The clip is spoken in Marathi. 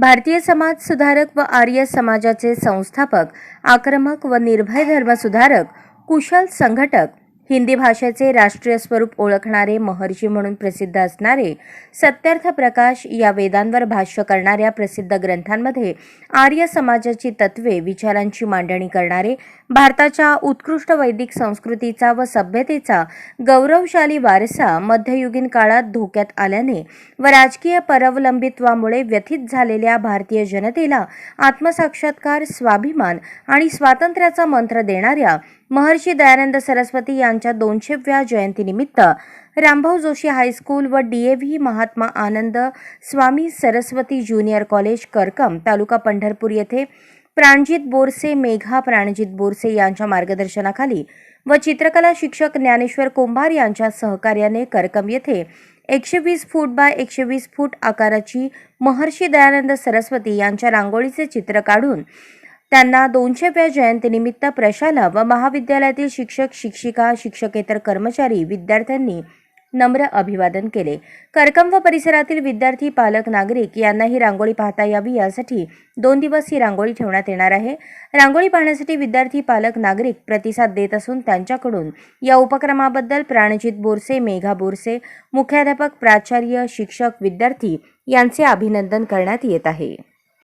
भारतीय समाज सुधारक व आर्य समाजाचे संस्थापक आक्रमक व निर्भय धर्मसुधारक कुशल संघटक हिंदी भाषेचे राष्ट्रीय स्वरूप ओळखणारे महर्षी म्हणून प्रसिद्ध असणारे सत्यर्थ प्रकाश या वेदांवर भाष्य करणाऱ्या प्रसिद्ध ग्रंथांमध्ये आर्य समाजाची तत्वे विचारांची मांडणी करणारे भारताच्या उत्कृष्ट वैदिक संस्कृतीचा व सभ्यतेचा गौरवशाली वारसा मध्ययुगीन काळात धोक्यात आल्याने व राजकीय परवलंबित्वामुळे व्यथित झालेल्या भारतीय जनतेला आत्मसाक्षात्कार स्वाभिमान आणि स्वातंत्र्याचा मंत्र देणाऱ्या महर्षी दयानंद सरस्वती यांच्या दोनशेव्या जयंतीनिमित्त रामभाऊ जोशी हायस्कूल व DAV Mahatma Anand Swami Saraswati junior college Karkam taluka Pandharpur येथे प्राणजित बोरसे मेघा प्राणजित बोरसे यांच्या मार्गदर्शनाखाली व चित्रकला शिक्षक ज्ञानेश्वर कुंभार यांच्या सहकार्याने करकम येथे एकशे वीस फूट बाय एकशे वीस फूट आकाराची महर्षी दयानंद सरस्वती यांच्या रांगोळीचे चित्र काढून त्यांना दोनशेव्या जयंतीनिमित्त प्रशाला व महाविद्यालयातील शिक्षक शिक्षिका शिक्षकेतर कर्मचारी विद्यार्थ्यांनी नम्र अभिवादन केले. करकंब व परिसरातील विद्यार्थी पालक नागरिक यांना ही रांगोळी पाहता यावी यासाठी दोन दिवस ही रांगोळी ठेवण्यात येणार आहे. रांगोळी पाहण्यासाठी विद्यार्थी पालक नागरिक प्रतिसाद देत असून त्यांच्याकडून या उपक्रमाबद्दल प्राणजित बोरसे मेघा बोरसे मुख्याध्यापक प्राचार्य शिक्षक विद्यार्थी यांचे अभिनंदन करण्यात येत आहे.